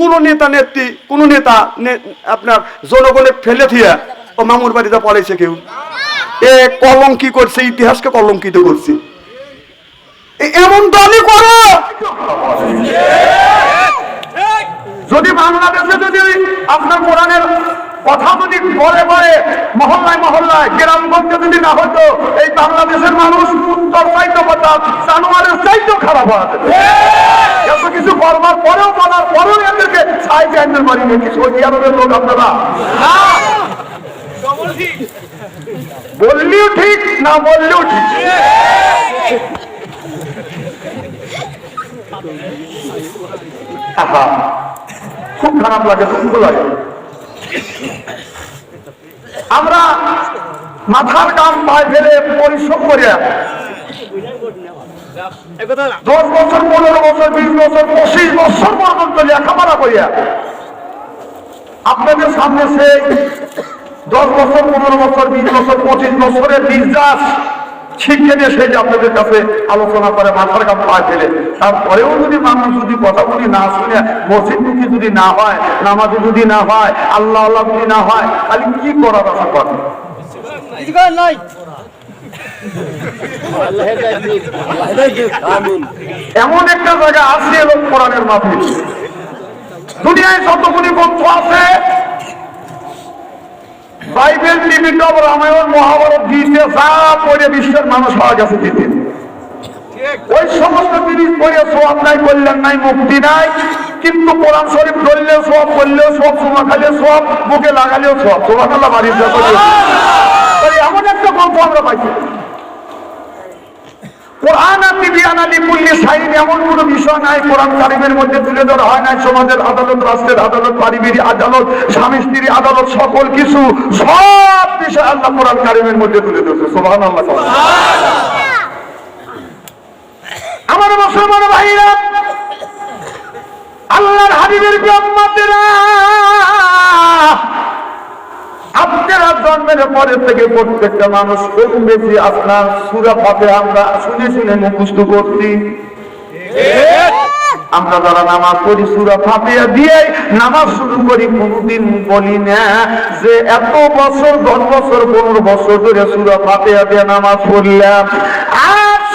কোন নেতা নেত্রী, কোনো নেতা আপনার জনগণের ফেলে দিয়ে ও মামুর বাড়িতে পড়েছে কেউ। এ কলঙ্কি করছে, ইতিহাসকে কলঙ্কিত করছে। এমন দলই করো। যদি বাংলাদেশে যদি আপনার কোরআনের কথা যদি বলে বলে মহল্লায় মহল্লায় গ্রাম গ্রামগঞ্জে যদি না হতো, এই বাংলাদেশের মানুষ উত্তর চাইতে পারতাম জানোয়ারের চাইতেও খারাপ আছে এত কিছু করবার পরেও, বলার পরেও এদেরকে ছাই জানতে পারিনি কি সৌদি আরবের লোক আপনারা? বললেও ঠিক, না বললেও ঠিক। খুব খারাপ লাগে দুঃখ লাগে। আমরা মাথার কাম পায়ে ফেলে পরিশ্রম করিয়া দশ বছর, পনেরো বছর, বিশ বছর, পঁচিশ বছর পর্যন্ত লেখাপড়া করিয়া আপনাদের সামনে সেই দশ বছর, পনেরো বছর, বিশ বছর, পঁচিশ বছরের বিশ্বাস শিক্ষা সেই যে আপনাদের কাছে আলোচনা করে মাথার কাপ পায়ে ফেলে, তারপরেও যদি মানুষ যদি কথাগুলি না শুনে, মসজিদ মসজিদমুখী যদি না হয়, নামাজে যদি না হয়, আল্লাহ আল্লাহ যদি না হয় খালি কি করার আশা করে এমন একটা জায়গা আছে এবং কোরআনের মাহফিল। দুনিয়ায় যতগুলি গ্রন্থ আছে বাইবেল বিভিন্ন রামায়ণ, মহাভারত দিতে যা পড়ে বিশ্বের মানুষ হওয়া গেছে দিতে ওই সমস্ত জিনিস পড়ে সব নাই, কল্যাণ নাই, মুক্তি নাই, কিন্তু কোরআন শরীফ ধরলে সব করলেও সব সোমা খালে সব মুখে লাগালেও সব সোমা খাল্লা বাড়ির এমন একটা গল্প আমরা পাইছি। কোরআন আপনি বিয়ানালি কুল্লি সাইন এমন কোনো বিষয় নাই, কোরআন কারিমের মধ্যে তুলে ধরা হয় নাই, সমাজের আদালত, রাষ্ট্রের আদালত, পারিবারিক আদালত, স্বামী স্ত্রী আদালত, সকল কিছু সব বিষয় আল্লাহ কোরআন কারিমের মধ্যে তুলে ধরছে। সোহান আল্লাহ আমার মুসলমান ভাইরা, আল্লাহর হাবিবের ব্রহ্মাতেরা আপনারা জন্মের পরে থেকে প্রত্যেকটা মানুষ বেশি আপনার সুরা আমরা শুনে শুনে করছি। আমরা যারা নামাজ সুরা দিয়ে নামাজ শুরু করি, কোনদিন বলি না যে এত বছর, দশ বছর, পনেরো বছর ধরে সুরা ফাতিয়া দিয়ে নামাজ পড়লাম। আর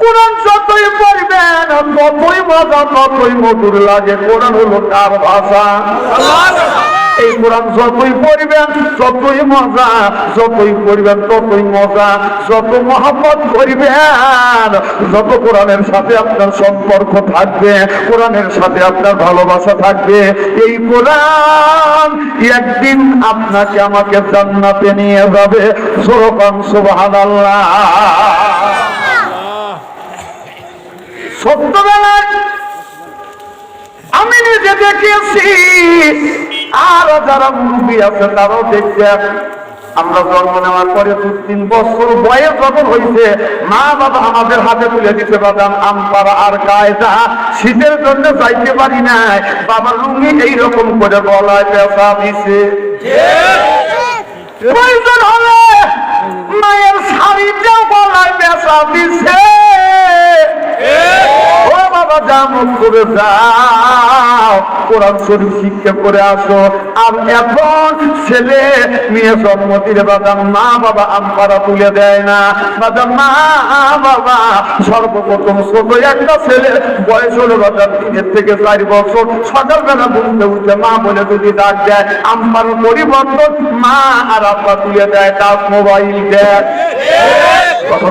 কোরআন যতই পড়বেন ততই মজা ততই মধুর লাগে। কোরআন হলো কার ভাষা? এই কোরআন যতই পড়বেন ততই মজা, যতই পড়বেন, ততই মজা। যত মহাব্বত করিবেন, যত কোরআনের সাথে আপনার সম্পর্ক থাকবে, কোরআনের সাথে আপনার ভালোবাসা থাকবে। এই কোরআন একদিন আপনাকে আমাকে জান্নাতে নিয়ে যাবে। সরকান সুবহানাল্লাহ। সত্যবেলায় আমি নিজে দেখেছি আর যারা মুরব্বী আছে তারাও দেখছেন আমরা জন্ম নেওয়ার পরে দু তিন বছর বয়স যখন হয়েছে মা বাবা আমাদের হাতে তুলে দিতে বাদাম আম পাড়া আর কায়দা শীতের জন্য যাইতে পারি নাই বাবার লুঙ্গি এইরকম করে গলায় পেশা দিছে। প্রয়োজন হলে মায়ের দিছে ও বাবা যা মুখ করে যাও। কোরআন শরীফ শিক্ষা করে আসো। আর এখন ছেলে মেয়ে জন্ম দিলে বাবা মা বাবা আম্পারা তুলে দেয় না। বাবা মা বাবা সর্বপ্রথম ছোট একটা ছেলে বয়স হলো বাবা তিনের থেকে চার বছর। সকালবেলা ঘুমতে উঠে মা বলে যদি ডাক দেয় আম্পার পরিবর্তন মা আর আব্বা তুলে দেয় টাচ মোবাইল দেয়। কথা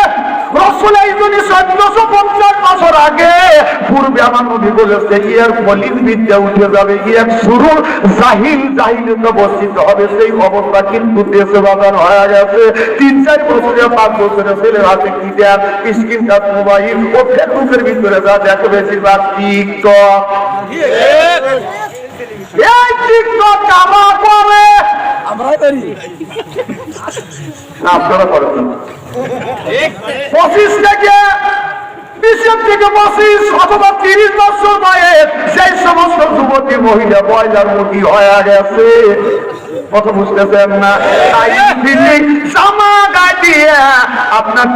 চোদ্দশো পঞ্চাশ বছর আগে পূর্বে আমার নবী বলেছে ইয়ার কলিন বিদ্যা উঠে যাবে ইয়ার শুরুর জাহিল জাহিল বর্ষিত হবে। সেই অবস্থা কিন্তু দেশে বাজার হয়ে গেছে। তিন চার বছরে পাঁচ বছরে ছেলের হাতে কি দেন স্ক্রিন টাচ মোবাইল ও ফেসবুকের ভিতরে যা দেখো বেশিরভাগ টিকটক। এই টিকটক আমরাই করি। না আপনারা করেন। পঁচিশ থেকে আপনার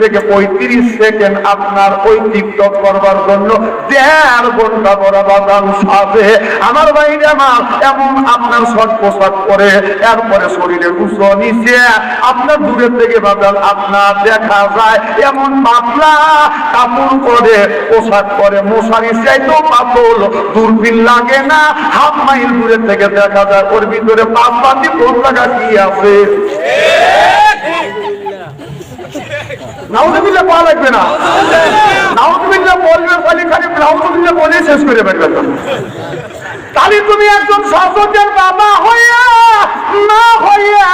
থেকে পঁয়ত্রিশ সেকেন্ড আপনার ওই টিকটক করবার জন্য দেড় ঘণ্টা বড় বাদাম সাথে আমার বাইরে আমার, এমন আপনার শট পোশাক করে এরপরে শরীরে উঁচু নিচে। আপনার দূরের থেকে বাদাম আপনার দেখা যায় এমন পাতলা কাপড় করে, পোশাক করে মশারি চাইতেও পাতল দূরবীন লাগে না, হাফ মাইল দূরে থেকে দেখা যায় ওর ভিতরে পাঁচ বাতি লাগা কি আছে? নাউজুবিল্লাহ পাওয়া লাগবে না। নাউজুবিল্লাহ বলবে খালি খালি নাউজুবিল্লাহ বলে শেষ করে বেরবে তাহলে তুমি একজন শাসকের বাবা হইয়া, না হইয়া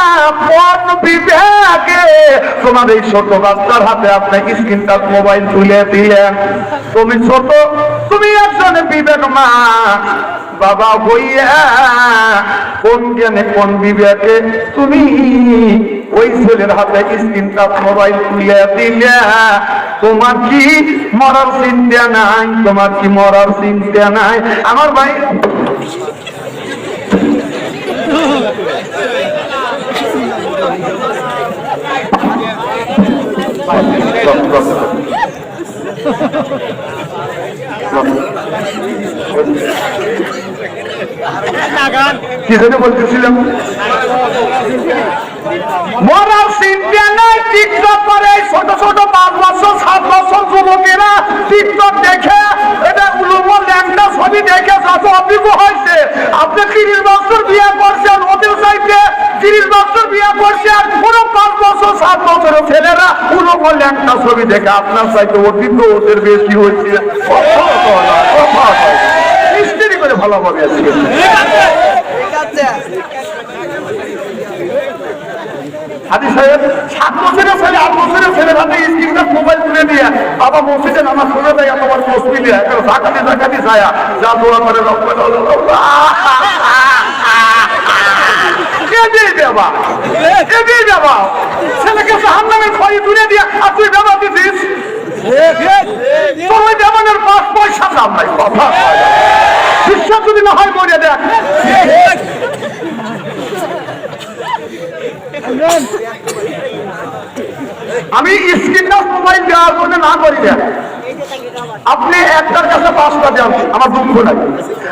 কোন বিবেকে তোমার এই ছোট বাচ্চার হাতে আপনি স্ক্রিন টাচ মোবাইল তুলে দিলেন। তুমি ছোট, তুমি একজন বিবেক মা। বাবা হইয়া কোন জ্ঞানে কোন বিবেকে তুমি ওই ছেলের হাতে স্ক্রিন টাচ মোবাইল তুলে দিলে। তোমার কি মরার চিন্তা নাই? তোমার কি মরার চিন্তা নাই? আমার ভাই কি বলতেছিলাম? মরার চিন্তা নাই টিকটক করে পাঁচ বছর, সাত বছর যুবকেরা টিকটক দেখে, এটা উলুমো ল্যাংটা ছবি দেখে যত অভিজ্ঞ হয়েছে। আপনি তিরিশ বছর বিয়ে করছেন ওদের চাইতে তিরিশ বছর বিয়ে করছেন, পুরো পাঁচ বছর, সাত বছরের ছেলেরা উলুমো ল্যাংটা ছবি দেখে আপনার চাইতে অভিজ্ঞ ওদের বেশি হয়েছে। করে আছে ঠিক আছে হাজি সাহেব সাত বছরের ছেলে আট বছরের ছেলে হাতে মোবাইল তুলে দিয়ে বাবা মসজিদে নামাজ পড়ে দেয় আমার মসজিদে জাকাতি জাকাতি ছায়া যা দোয়া করে রব্বানা এগিয়ে যাবা এগিয়ে যাবা ছেলেকে খড়ি তুলে দিয়ে আর তুই ব্যবহার দিছিস? তোর ওই ব্যবহারের পাঁচ পয়সা দাম নাই কথা বিশ্বাস যদি না হয় মরে দেখ আমি স্ক্রিনটা মোবাইল দেওয়ার জন্য না করি না আপনি একটার কাছে পাঁচটা দেন, আমার দুঃখ নাই।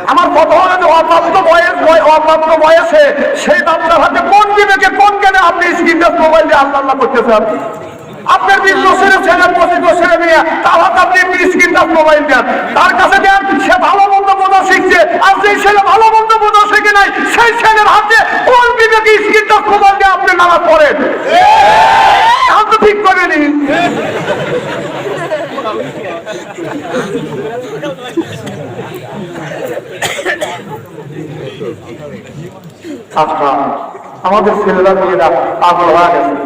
আমার হলো যে অপ্রাপ্ত বয়স বয়- অপ্রাপ্ত বয়সে সেই বাচ্চার হাতে কোন বিবেকে কোন কেনে আপনি স্ক্রিনটা মোবাইল দিয়ে আল্লাহ করতেছেন? আপনার বিশ বছরের ছেলে, পঁচিশ বছরের মেয়ে, তার হাতে আপনি একটি স্ক্রিনটা মোবাইল দেন। তার কাছে দেন, সে ভালো মন্দ বোঝা শিখছে। আর যেই ছেলে ভালো মন্দ বোঝা শিখে নাই, সেই ছেলের হাতে কোন বিবেকে স্ক্রিনটা মোবাইল দিয়ে আপনি নামাজ পড়েন? এখন তো ঠিক করে নিন আচ্ছা আমাদের ছেলেরা মেয়েরা পাগল হয়ে গেছে।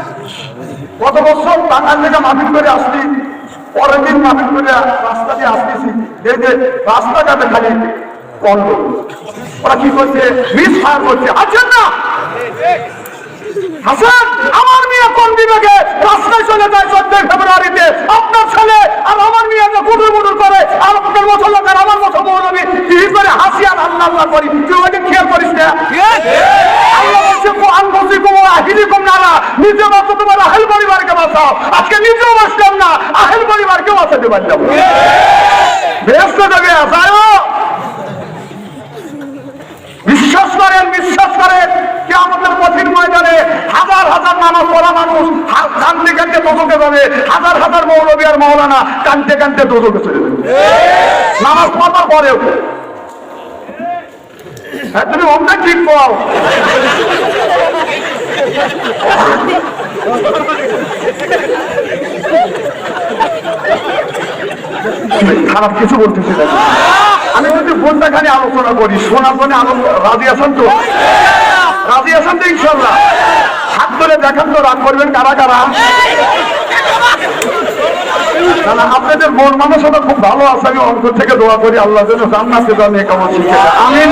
কত বছর বাঙাল থেকে মাফিক করে আসছি পরের দিন মাফিক করে রাস্তা দিয়ে আসতেছি। এই যে রাস্তাঘাটে খালি কন্ড ওরা কি করছে? মিস ফায়ার করছে। আছেন না! হাসান আমার মেয়ে কোন বিভাগে? রাস্তায় চলে যায় চোদ্দই ফেব্রুয়ারিতে। আপনার ছেলে আর আমার মেয়ে যে কুটুর মুটুর করে আর আপনার মতো লোক আর আমার মতো মৌলবী কি করে হাসি আর আল্লাহ আল্লাহ করি? তুই ওইটা খেয়াল করিস না? আল্লাহ বলছে কোরআন বলছে কোমর আহিরি কম নারা নিজে বাঁচো তোমার আহেল পরিবারকে বাঁচাও। আজকে নিজেও বাঁচলাম না আহেল পরিবারকেও বাঁচাতে পারলাম। ব্যস্ত দেবে আসায় বিশ্বাস করেন বিশ্বাস করেন কে আমাদের কঠিন ময়দানে হাজার হাজার নামাজ পড়া মানুষ কানতে কানতে দোজকে যাবে। হাজার হাজার মৌলবী আর মৌলানা কানতে কানতে দোজকে চলে যাবে। নামাজ পড়ার পরেও। হ্যাঁ, তুমি অন্য ঠিক পাও খারাপ কিছু বলতেছি না। আমি যদি ফোনটা খালি আলোচনা করি শোনার জন্য আনন্দ রাজি আছেন তো? রাজি আছেন তো ইনশাল্লাহ হাত ধরে দেখান তো, রাগ করবেন কারা কারা? আপনাদের মন মানসতা খুব ভালো আছে, আমি অন্তর থেকে দোয়া করি, আল্লাহ যেন জান্নাতে জানি কেমন শিখে আমিন।